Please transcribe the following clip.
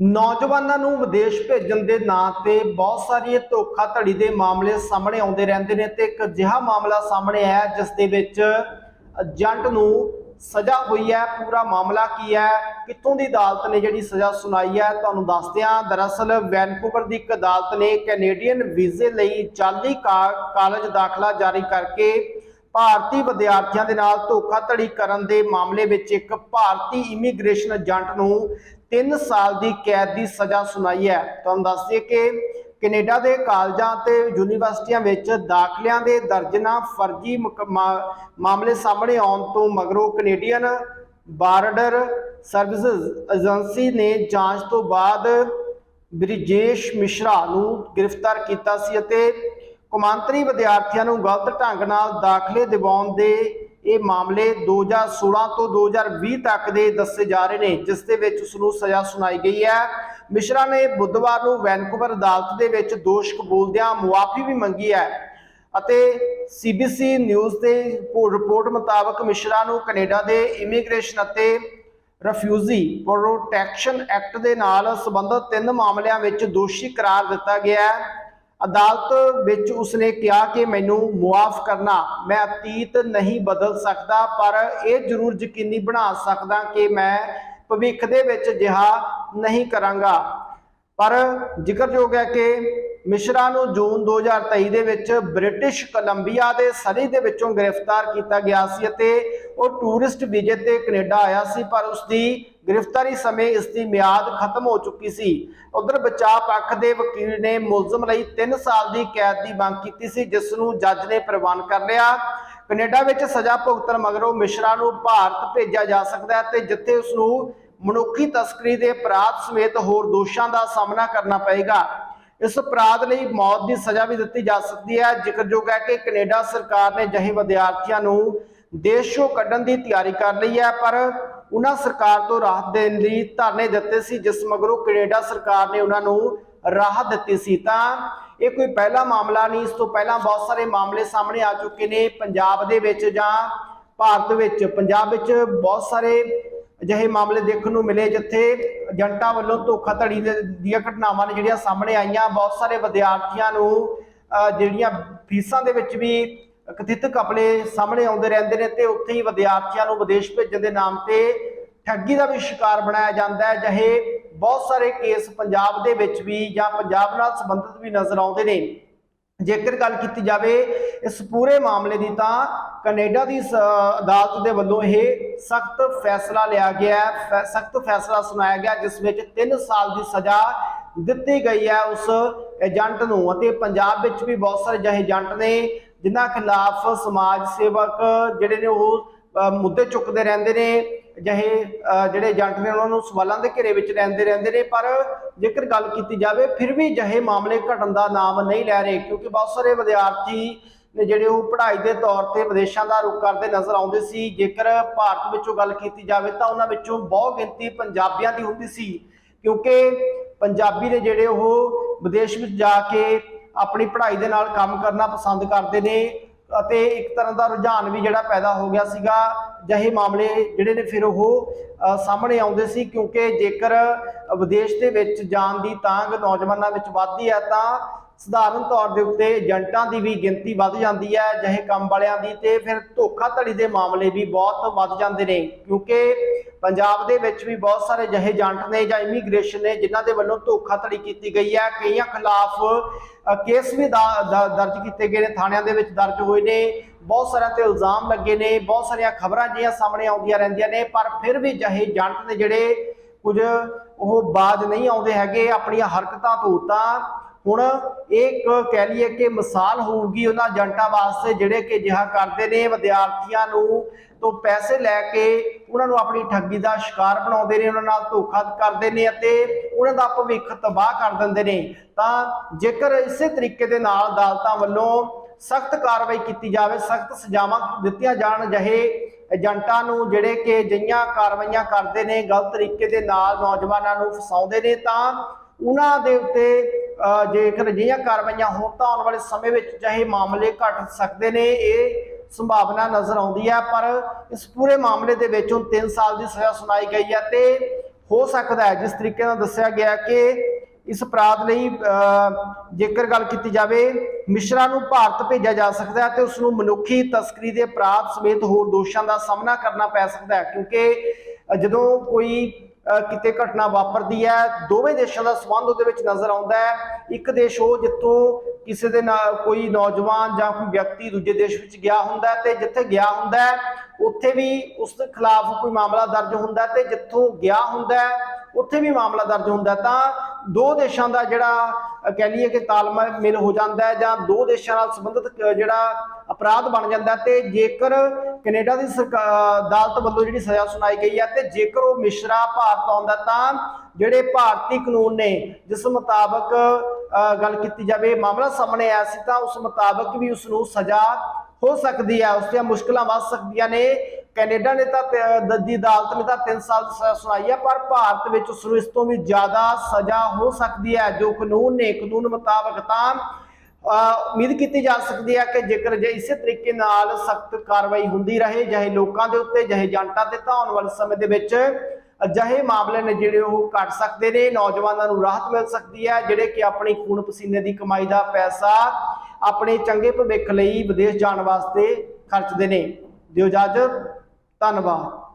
ਨੌਜਵਾਨਾਂ ਨੂੰ ਵਿਦੇਸ਼ ਭੇਜਣ ਦੇ ਨਾਂ ਤੇ ਬਹੁਤ ਸਾਰੀਆਂ ਧੋਖਾਧੜੀ ਦੇ ਮਾਮਲੇ ਸਾਹਮਣੇ ਆਉਂਦੇ ਰਹਿੰਦੇ ਨੇ ਤੇ ਇੱਕ ਅਜਿਹਾ ਮਾਮਲਾ ਸਾਹਮਣੇ ਆਇਆ ਜਿਸ ਦੇ ਵਿੱਚ ਏਜੰਟ ਨੂੰ ਸਜ਼ਾ ਹੋਈ ਹੈ। ਪੂਰਾ ਮਾਮਲਾ ਕੀ ਹੈ? ਕਿੱਥੋਂ ਦੀ ਅਦਾਲਤ ਨੇ ਜਿਹੜੀ ਸਜ਼ਾ ਸੁਣਾਈ ਹੈ? ਤੁਹਾਨੂੰ ਦੱਸਦੇ ਹਾਂ। ਦਰਅਸਲ ਵੈਨਕੂਵਰ ਦੀ ਇੱਕ ਅਦਾਲਤ ਨੇ ਕੈਨੇਡੀਅਨ ਵੀਜ਼ੇ ਲਈ ਜਾਲੀ ਕਾ- ਕਾਲਜ ਦਾਖਲਾ ਜਾਰੀ ਕਰਕੇ ਭਾਰਤੀ ਵਿਦਿਆਰਥੀਆਂ ਦੇ ਨਾਲ ਧੋਖਾਧੜੀ ਕਰਨ ਦੇ ਮਾਮਲੇ ਵਿੱਚ ਇੱਕ ਭਾਰਤੀ ਇਮੀਗ੍ਰੇਸ਼ਨ ਏਜੰਟ ਨੂੰ 3 ਸਾਲ ਦੀ ਕੈਦ ਦੀ ਸਜ਼ਾ ਸੁਣਾਈ ਹੈ। ਤੁਹਾਨੂੰ ਦੱਸ ਦਈਏ ਕਿ ਕੈਨੇਡਾ ਦੇ ਕਾਲਜਾਂ ਤੇ ਯੂਨੀਵਰਸਿਟੀਆਂ ਵਿੱਚ ਦਾਖਲਿਆਂ ਦੇ ਦਰਜਨਾਂ ਫਰਜ਼ੀ ਮਾਮਲੇ ਸਾਹਮਣੇ ਆਉਣ ਤੋਂ ਮਗਰੋਂ ਕੈਨੇਡੀਅਨ ਬਾਰਡਰ ਸਰਵਿਸਿਜ਼ ਏਜੰਸੀ ਨੇ ਜਾਂਚ ਤੋਂ ਬਾਅਦ ਬ੍ਰਿਜੇਸ਼ ਮਿਸ਼ਰਾ ਨੂੰ ਗ੍ਰਿਫਤਾਰ ਕੀਤਾ ਸੀ ਅਤੇ ਕੌਮਾਂਤਰੀ ਵਿਦਿਆਰਥੀਆਂ ਨੂੰ ਗਲਤ ਢੰਗ ਨਾਲ ਦਾਖਲੇ ਦਿਵਾਉਣ ਦੇ ਇਹ ਮਾਮਲੇ 2016 ਤੋਂ 2020 ਤੱਕ ਦੇ ਦੱਸੇ ਜਾ ਰਹੇ ਨੇ, ਜਿਸ ਦੇ ਵਿੱਚ ਉਸ ਨੂੰ ਸਜ਼ਾ ਸੁਣਾਈ ਗਈ ਹੈ। ਮਿਸ਼ਰਾ ਨੇ ਬੁੱਧਵਾਰ ਨੂੰ ਵੈਨਕੂਵਰ ਅਦਾਲਤ ਦੇ ਵਿੱਚ ਦੋਸ਼ ਕਬੂਲਦਿਆਂ ਮੁਆਫੀ ਵੀ ਮੰਗੀ ਹੈ ਅਤੇ ਸੀਬੀਸੀ ਨਿਊਜ਼ ਦੇ ਰਿਪੋ- ਰਿਪੋਰਟ ਮੁਤਾਬਕ ਮਿਸ਼ਰਾ ਨੂੰ ਕੈਨੇਡਾ ਦੇ ਇਮੀਗ੍ਰੇਸ਼ਨ ਅਤੇ ਰਿਫਿਊਜੀ ਪ੍ਰੋਟੈਕਸ਼ਨ ਐਕਟ ਦੇ ਨਾਲ ਸੰਬੰਧਿਤ ਤਿੰਨ ਮਾਮਲਿਆਂ ਵਿੱਚ ਦੋਸ਼ੀ ਕਰਾਰ ਦਿੱਤਾ ਗਿਆ ਹੈ। ਅਦਾਲਤ ਵਿੱਚ ਉਸਨੇ ਕਿਹਾ ਕਿ ਮੈਨੂੰ ਮੁਆਫ ਕਰਨਾ, ਮੈਂ ਅਤੀਤ ਨਹੀਂ ਬਦਲ ਸਕਦਾ, ਪਰ ਇਹ ਜ਼ਰੂਰ ਯਕੀਨੀ ਬਣਾ ਸਕਦਾ ਕਿ ਮੈਂ ਭਵਿੱਖ ਦੇ ਵਿੱਚ ਅਜਿਹਾ ਨਹੀਂ ਕਰਾਂਗਾ। ਪਰ ਜ਼ਿਕਰਯੋਗ ਹੈ ਕਿ ਮਿਸ਼ਰਾ ਨੂੰ ਜੂਨ 2023 ਦੇ ਵਿੱਚ ਬ੍ਰਿਟਿਸ਼ ਕੋਲੰਬੀਆ ਦੇ ਸਰੀ ਦੇ ਵਿੱਚੋਂ ਗ੍ਰਿਫਤਾਰ ਕੀਤਾ ਗਿਆ ਸੀ ਅਤੇ ਉਹ ਟੂਰਿਸਟ ਵੀਜ਼ੇ ਤੇ ਕੈਨੇਡਾ ਆਇਆ ਸੀ, ਪਰ ਉਸ ਦੀ ਗ੍ਰਿਫਤਾਰੀ ਸਮੇਂ ਇਸ ਦੀ ਮਿਆਦ ਖਤਮ ਹੋ ਚੁੱਕੀ ਸੀ। ਉਧਰ ਬਚਾਅ ਪੱਖ ਦੇ ਵਕੀਲ ਨੇ ਮੁਲਜ਼ਮ ਲਈ 3 ਸਾਲ ਦੀ ਕੈਦ ਦੀ ਮੰਗ ਕੀਤੀ ਸੀ, ਜਿਸ ਨੂੰ ਜੱਜ ਨੇ ਪ੍ਰਵਾਨ ਕਰ ਲਿਆ। ਕੈਨੇਡਾ ਵਿੱਚ ਸਜ਼ਾ ਭੁਗਤਣ ਮਗਰੋਂ ਮਿਸ਼ਰਾ ਨੂੰ ਭਾਰਤ ਭੇਜਿਆ ਜਾ ਸਕਦਾ ਹੈ ਤੇ ਜਿੱਥੇ ਉਸ ਨੂੰ ਮਨੁੱਖੀ ਤਸਕਰੀ ਦੇ ਅਪਰਾਧ ਸਮੇਤ ਹੋਰ ਦੋਸ਼ਾਂ ਦਾ ਸਾਹਮਣਾ ਕਰਨਾ ਪਏਗਾ। ਇਸ ਅਪਰਾਧ ਲਈ ਮੌਤ ਦੀ ਸਜ਼ਾ ਵੀ ਦਿੱਤੀ ਜਾ ਸਕਦੀ ਹੈ। ਜ਼ਿਕਰਯੋਗ ਹੈ ਕਿ ਕੈਨੇਡਾ ਸਰਕਾਰ ਨੇ ਜਹੇ ਵਿਦਿਆਰਥੀਆਂ ਨੂੰ ਦੇਸ਼ ਕੱਢਣ ਦੀ ਤਿਆਰੀ ਕਰ ਲਈ ਹੈ, ਪਰ ਉਹਨਾਂ ਸਰਕਾਰ ਤੋਂ ਰਾਹਤ ਦੇਣ ਲਈ ਧਰਨੇ ਦਿੱਤੇ ਸੀ, ਜਿਸ ਮਗਰੋਂ ਕੈਨੇਡਾ ਸਰਕਾਰ ਨੇ ਉਹਨਾਂ ਨੂੰ ਰਾਹਤ ਦਿੱਤੀ ਸੀ। ਤਾਂ ਇਹ ਕੋਈ ਪਹਿਲਾ ਮਾਮਲਾ ਨਹੀਂ, ਇਸ ਤੋਂ ਪਹਿਲਾਂ ਬਹੁਤ ਸਾਰੇ ਮਾਮਲੇ ਸਾਹਮਣੇ ਆ ਚੁੱਕੇ ਨੇ। ਪੰਜਾਬ ਦੇ ਵਿੱਚ ਜਾਂ ਭਾਰਤ ਵਿੱਚ, ਪੰਜਾਬ ਵਿੱਚ ਬਹੁਤ ਸਾਰੇ ਅਜਿਹੇ ਮਾਮਲੇ ਦੇਖਣ ਨੂੰ ਮਿਲੇ ਜਿੱਥੇ ਏਜੰਟਾਂ ਵੱਲੋਂ ਧੋਖਾਧੜੀ ਦੇ- ਦੀਆਂ ਘਟਨਾਵਾਂ ਨੇ ਜਿਹੜੀਆਂ ਸਾਹਮਣੇ ਆਈਆਂ। ਬਹੁਤ ਸਾਰੇ ਵਿਦਿਆਰਥੀਆਂ ਨੂੰ ਜਿਹੜੀਆਂ ਫੀਸਾਂ ਦੇ ਵਿੱਚ ਵੀ ਕਥਿਤ ਕਪਲੇ ਸਾਹਮਣੇ ਆਉਂਦੇ ਰਹਿੰਦੇ ਨੇ ਤੇ ਉੱਥੇ ਹੀ ਵਿਦਿਆਰਥੀਆਂ ਨੂੰ ਵਿਦੇਸ਼ ਭੇਜਣ ਦੇ ਨਾਮ ਤੇ ਠੱਗੀ ਦਾ ਵੀ ਸ਼ਿਕਾਰ ਬਣਾਇਆ ਜਾਂਦਾ ਹੈ। ਜਿਹੇ ਬਹੁਤ ਸਾਰੇ ਕੇਸ ਪੰਜਾਬ ਦੇ ਵਿੱਚ ਵੀ ਜਾਂ ਪੰਜਾਬ ਨਾਲ ਸੰਬੰਧਿਤ ਵੀ ਨਜ਼ਰ ਆਉਂਦੇ ਨੇ। ਜੇਕਰ ਗੱਲ ਕੀਤੀ ਜਾਵੇ ਇਸ ਪੂਰੇ ਮਾਮਲੇ ਦੀ ਤਾਂ ਕੈਨੇਡਾ ਦੀ ਅਦਾਲਤ ਦੇ ਵੱਲੋਂ ਇਹ ਸਖਤ ਫੈਸਲਾ ਲਿਆ ਗਿਆ ਹੈ ਸਖਤ ਫੈਸਲਾ ਸੁਣਾਇਆ ਗਿਆ ਜਿਸ ਵਿੱਚ 3 ਸਾਲ ਦੀ ਸਜ਼ਾ ਦਿੱਤੀ ਗਈ ਹੈ ਉਸ ਏਜੰਟ ਨੂੰ ਅਤੇ ਪੰਜਾਬ ਵਿੱਚ ਵੀ ਬਹੁਤ ਸਾਰੇ ਜਿਹੇ ਏਜੰਟ ਨੇ ਜਿਨ੍ਹਾਂ ਖਿਲਾਫ ਸਮਾਜ ਸੇਵਕ ਜਿਹੜੇ ਨੇ ਉਹ ਮੁੱਦੇ ਚੁੱਕਦੇ ਰਹਿੰਦੇ ਨੇ ਜਿਹੇ ਅ, ਜਿਹੜੇ ਏਜੰਟ ਨੇ ਉਹਨਾਂ ਨੂੰ ਸਵਾਲਾਂ ਦੇ ਘੇਰੇ ਵਿੱਚ ਰਹਿੰਦੇ ਰਹਿੰਦੇ ਨੇ ਪਰ ਜੇਕਰ ਗੱਲ ਕੀਤੀ ਜਾਵੇ ਫਿਰ ਵੀ ਜਿਹੇ ਮਾਮਲੇ ਘਟਣ ਦਾ ਨਾਮ ਨਹੀਂ ਲੈ ਰਹੇ ਕਿਉਂਕਿ ਬਹੁਤ ਸਾਰੇ ਵਿਦਿਆਰਥੀ ਨੇ ਜਿਹੜੇ ਉਹ ਪੜ੍ਹਾਈ ਦੇ ਤੌਰ ਤੇ ਵਿਦੇਸ਼ਾਂ ਦਾ ਰੁਖ ਕਰਦੇ ਨਜ਼ਰ ਆਉਂਦੇ ਸੀ। ਜੇਕਰ ਭਾਰਤ ਵਿੱਚੋਂ ਗੱਲ ਕੀਤੀ ਜਾਵੇ ਤਾਂ ਉਹਨਾਂ ਵਿੱਚੋਂ ਬਹੁਤ ਗਿਣਤੀ ਪੰਜਾਬੀਆਂ ਦੀ ਹੁੰਦੀ ਸੀ। ਕਿਉਂਕਿ ਪੰਜਾਬੀ ਨੇ ਜਿਹੜੇ ਉਹ ਵਿਦੇਸ਼ ਵਿੱਚ ਜਾ ਕੇ ਆਪਣੀ ਪੜ੍ਹਾਈ ਦੇ ਨਾਲ ਕੰਮ ਕਰਨਾ ਪਸੰਦ ਕਰਦੇ ਨੇ ਅਤੇ ਇੱਕ ਤਰ੍ਹਾਂ ਦਾ ਰੁਝਾਨ ਵੀ ਜਿਹੜਾ ਪੈਦਾ ਹੋ ਗਿਆ ਸੀਗਾ। ਜਿਹੇ ਮਾਮਲੇ ਜਿਹੜੇ ਨੇ ਫਿਰ ਉਹ ਸਾਹਮਣੇ ਆਉਂਦੇ ਸੀ। ਕਿਉਂਕਿ ਜੇਕਰ ਵਿਦੇਸ਼ ਦੇ ਵਿੱਚ ਜਾਣ ਦੀ ਤਾਂਗ ਨੌਜਵਾਨਾਂ ਵਿੱਚ ਵੱਧਦੀ ਹੈ ਤਾਂ ਸਧਾਰਨ ਤੌਰ ਦੇ ਉੱਤੇ ਏਜੰਟਾਂ ਦੀ ਵੀ ਗਿਣਤੀ ਵੱਧ ਜਾਂਦੀ ਹੈ ਜਿਹੇ ਕੰਮ ਵਾਲਿਆਂ ਦੀ ਤੇ ਫਿਰ ਧੋਖਾਧੜੀ ਦੇ ਮਾਮਲੇ ਵੀ ਬਹੁਤ ਵੱਧ ਜਾਂਦੇ ਨੇ, ਕਿਉਂਕਿ ਪੰਜਾਬ ਦੇ ਵਿੱਚ ਵੀ ਬਹੁਤ ਸਾਰੇ ਜਿਹੇ ਏਜੰਟ ਨੇ ਜਾਂ ਇਮੀਗ੍ਰੇਸ਼ਨ ਨੇ ਜਿਨ੍ਹਾਂ ਦੇ ਵੱਲੋਂ ਧੋਖਾਧੜੀ ਕੀਤੀ ਗਈ ਹੈ। ਕਈਆਂ ਖਿਲਾਫ ਕੇਸ ਵੀ ਦਾ- ਦਰਜ ਕੀਤੇ ਗਏ ਨੇ, ਥਾਣਿਆਂ ਦੇ ਵਿੱਚ ਦਰਜ ਹੋਏ ਨੇ। ਬਹੁਤ ਸਾਰਿਆਂ ਤੇ ਇਲਜ਼ਾਮ ਲੱਗੇ ਨੇ, ਬਹੁਤ ਸਾਰੀਆਂ ਖਬਰਾਂ ਜਿਹੀਆਂ ਸਾਹਮਣੇ ਆਉਂਦੀਆਂ ਰਹਿੰਦੀਆਂ ਨੇ, ਪਰ ਫਿਰ ਵੀ ਜਿਹੇ ਏਜੰਟ ਨੇ ਜਿਹੜੇ ਕੁਝ ਉਹ ਬਾਜ ਨਹੀਂ ਆਉਂਦੇ ਹੈਗੇ, ਆਪਣੀਆਂ ਹਰਕਤਾਂ ਤੋਂ ਤਾਂ ਹੁਣ ਇਹ ਇੱਕ ਕਹਿ ਲਈਏ ਕਿ ਮਿਸਾਲ ਹੋਊਗੀ ਉਹਨਾਂ ਏਜੰਟਾਂ ਵਾਸਤੇ, ਜਿਹੜੇ ਕਿ ਜਿਹਾ ਕਰਦੇ ਨੇ, ਵਿਦਿਆਰਥੀਆਂ ਨੂੰ ਤੋਂ ਪੈਸੇ ਲੈ ਕੇ ਉਹਨਾਂ ਨੂੰ ਆਪਣੀ ਠੱਗੀ ਦਾ ਸ਼ਿਕਾਰ ਬਣਾਉਂਦੇ ਨੇ, ਉਹਨਾਂ ਨਾਲ ਧੋਖਾ ਕਰਦੇ ਨੇ ਅਤੇ ਉਹਨਾਂ ਦਾ ਭਵਿੱਖ ਤਬਾਹ ਕਰ ਦਿੰਦੇ ਨੇ। ਤਾਂ ਜੇਕਰ ਇਸੇ ਤਰੀਕੇ ਦੇ ਨਾਲ ਅਦਾਲਤਾਂ ਵੱਲੋਂ ਸਖਤ ਕਾਰਵਾਈ ਕੀਤੀ ਜਾਵੇ, ਸਖਤ ਸਜ਼ਾਵਾਂ ਦਿੱਤੀਆਂ ਜਾਣ ਜਿਹੇ ਏਜੰਟਾਂ ਨੂੰ, ਜਿਹੜੇ ਕਿ ਜਿਹੀਆਂ ਕਾਰਵਾਈਆਂ ਕਰਦੇ ਨੇ, ਗਲਤ ਤਰੀਕੇ ਦੇ ਨਾਲ ਨੌਜਵਾਨਾਂ ਨੂੰ ਫਸਾਉਂਦੇ ਨੇ, ਤਾਂ ਉਹਨਾਂ ਦੇ ਉੱਤੇ ਜੇਕਰ ਅਜਿਹੀਆਂ ਕਾਰਵਾਈਆਂ ਹੋਣ ਤਾਂ ਆਉਣ ਵਾਲੇ ਸਮੇਂ ਵਿੱਚ ਚਾਹੇ ਮਾਮਲੇ ਘਟ ਸਕਦੇ ਨੇ, ਇਹ ਸੰਭਾਵਨਾ ਨਜ਼ਰ ਆਉਂਦੀ ਹੈ। ਪਰ ਇਸ ਪੂਰੇ ਮਾਮਲੇ ਦੇ ਵਿੱਚ ਹੁਣ 3 ਸਾਲ ਦੀ ਸਜ਼ਾ ਸੁਣਾਈ ਗਈ ਹੈ ਤੇ ਹੋ ਸਕਦਾ ਹੈ, ਜਿਸ ਤਰੀਕੇ ਨਾਲ ਦੱਸਿਆ ਗਿਆ ਕਿ ਇਸ ਅਪਰਾਧ ਲਈ ਜੇਕਰ ਗੱਲ ਕੀਤੀ ਜਾਵੇ, ਮਿਸ਼ਰਾ ਨੂੰ ਭਾਰਤ ਭੇਜਿਆ ਜਾ ਸਕਦਾ ਹੈ ਤੇ ਉਸ ਨੂੰ ਮਨੁੱਖੀ ਤਸਕਰੀ ਦੇ ਅਪਰਾਧ ਸਮੇਤ ਹੋਰ ਦੋਸ਼ਾਂ ਦਾ ਸਾਹਮਣਾ ਕਰਨਾ ਪੈ ਸਕਦਾ ਹੈ। ਕਿਉਂਕਿ ਜਦੋਂ ਕੋਈ ਕਿਤੇ ਘਟਨਾ ਵਾਪਰਦੀ ਹੈ, ਦੋਵੇਂ ਦੇਸ਼ਾਂ ਦਾ ਸਬੰਧ ਉਹਦੇ ਵਿੱਚ ਨਜ਼ਰ ਆਉਂਦਾ ਹੈ। ਇੱਕ ਦੇਸ਼ ਉਹ ਜਿੱਥੋਂ ਕਿਸੇ ਦੇ ਨਾਲ ਕੋਈ ਨੌਜਵਾਨ ਜਾਂ ਕੋਈ ਵਿਅਕਤੀ ਦੂਜੇ ਦੇਸ਼ ਵਿੱਚ ਗਿਆ ਹੁੰਦਾ ਹੈ ਤੇ ਜਿੱਥੇ ਗਿਆ ਹੁੰਦਾ ਉੱਥੇ ਵੀ ਉਸ ਦੇ ਖਿਲਾਫ ਕੋਈ ਮਾਮਲਾ ਦਰਜ ਹੁੰਦਾ ਹੈ ਤੇ ਜਿੱਥੋਂ ਗਿਆ ਹੁੰਦਾ ਉੱਥੇ ਵੀ ਮਾਮਲਾ ਦਰਜ ਹੁੰਦਾ ਤਾਂ ਦੋ ਦੇਸ਼ਾਂ ਦਾ ਜਿਹੜਾ ਕਹਿ ਲਈਏ ਕਿ ਤਾਲਮੇਲ ਹੋ ਜਾਂਦਾ ਜਾਂ ਦੋ ਦੇਸ਼ਾਂ ਨਾਲ ਸੰਬੰਧਿਤ ਜਿਹੜਾ ਅਪਰਾਧ ਬਣ ਜਾਂਦਾ ਹੈ ਤੇ ਜੇਕਰ ਕੈਨੇਡਾ ਦੀ ਸਰਕਾ- ਅਦਾਲਤ ਵੱਲੋਂ ਜਿਹੜੀ ਸਜ਼ਾ ਸੁਣਾਈ ਗਈ ਹੈ ਤੇ ਜੇਕਰ ਉਹ ਮਿਸ਼ਰਾ ਭਾਰਤ ਆਉਂਦਾ ਤਾਂ ਜਿਹੜੇ ਭਾਰਤੀ ਕਾਨੂੰਨ ਨੇ, ਜਿਸ ਮੁਤਾਬਕ ਗੱਲ ਕੀਤੀ ਜਾਵੇ, ਮਾਮਲਾ ਸਾਹਮਣੇ ਆਇਆ ਸੀ ਤਾਂ ਉਸ ਮੁਤਾਬਕ ਵੀ ਉਸ ਨੂੰ ਸਜ਼ਾ ਹੋ ਸਕਦੀ ਹੈ ਉਸ ਦੀਆਂ ਮੁਸ਼ਕਲਾਂ ਵੱਧ ਸਕਦੀਆਂ ਨੇ। ਕੈਨੇਡਾ ਨੇ ਤਾਂ ਤ- ਦੀ ਅਦਾਲਤ ਨੇ ਤਾਂ 3 ਸਾਲ ਦੀ ਸਜ਼ਾ ਸੁਣਾਈ ਹੈ ਪਰ ਭਾਰਤ ਵਿੱਚ ਉਸ ਨੂੰ ਇਸ ਤੋਂ ਵੀ ਜ਼ਿਆਦਾ ਸਜ਼ਾ ਹੋ ਸਕਦੀ ਹੈ ਜੋ ਕਾਨੂੰਨ ਨੇ, ਕਾਨੂੰਨ ਮੁਤਾਬਕ ਤਾਂ ਉਮੀਦ ਕੀਤੀ ਜਾ ਸਕਦੀ ਹੈ ਕਿ ਜੇਕਰ ਜੇ ਇਸੇ ਤਰੀਕੇ ਨਾਲ ਸਖਤ ਕਾਰਵਾਈ ਹੁੰਦੀ ਰਹੇ ਚਾਹੇ ਲੋਕਾਂ ਦੇ ਉੱਤੇ ਚਾਹੇ ਜਨਤਾ ਤੇ ਤਾਂ ਆਉਣ ਵਾਲੇ ਸਮੇਂ ਦੇ ਵਿੱਚ ਅਜਿਹੇ ਮਾਮਲੇ ਨੇ ਜਿਹੜੇ ਉਹ ਘਟ ਸਕਦੇ ਨੇ, ਨੌਜਵਾਨਾਂ ਨੂੰ ਰਾਹਤ ਮਿਲ ਸਕਦੀ ਹੈ, ਜਿਹੜੇ ਕਿ ਆਪਣੀ ਖੂਨ ਪਸੀਨੇ ਦੀ ਕਮਾਈ ਦਾ ਪੈਸਾ ਆਪਣੇ ਚੰਗੇ ਭਵਿੱਖ ਲਈ ਵਿਦੇਸ਼ ਜਾਣ ਵਾਸਤੇ ਖਰਚਦੇ ਨੇ। ਦਿਓ ਇਜਾਜ਼ਤ, ਧੰਨਵਾਦ।